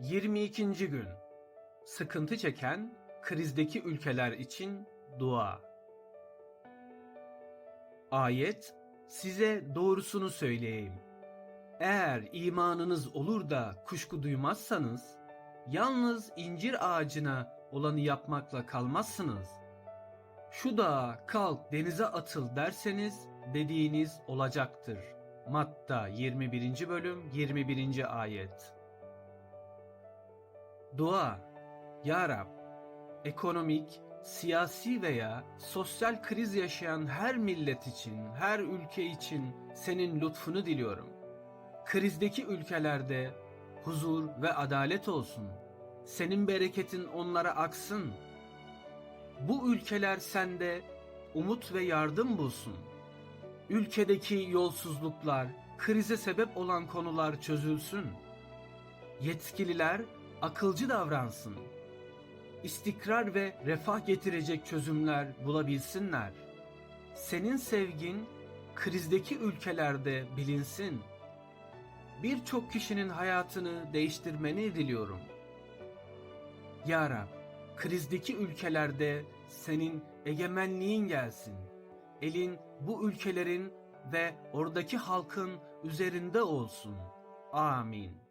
22. gün Sıkıntı çeken krizdeki ülkeler için dua. Ayet size doğrusunu söyleyeyim. Eğer imanınız olur da kuşku duymazsanız yalnız incir ağacına olanı yapmakla kalmazsınız. Şu dağa kalk denize atıl derseniz dediğiniz olacaktır. Matta 21. bölüm 21. ayet. Dua Ya Rab, ekonomik, siyasi veya sosyal kriz yaşayan her millet için, her ülke için senin lütfunu diliyorum. Krizdeki ülkelerde huzur ve adalet olsun. Senin bereketin onlara aksın. Bu ülkeler sende umut ve yardım bulsun. Ülkedeki yolsuzluklar, krize sebep olan konular çözülsün. Yetkililer akılcı davransın. İstikrar ve refah getirecek çözümler bulabilsinler. Senin sevgin krizdeki ülkelerde bilinsin. Birçok kişinin hayatını değiştirmeni diliyorum. Ya Rab, krizdeki ülkelerde senin egemenliğin gelsin. Elin bu ülkelerin ve oradaki halkın üzerinde olsun. Amin.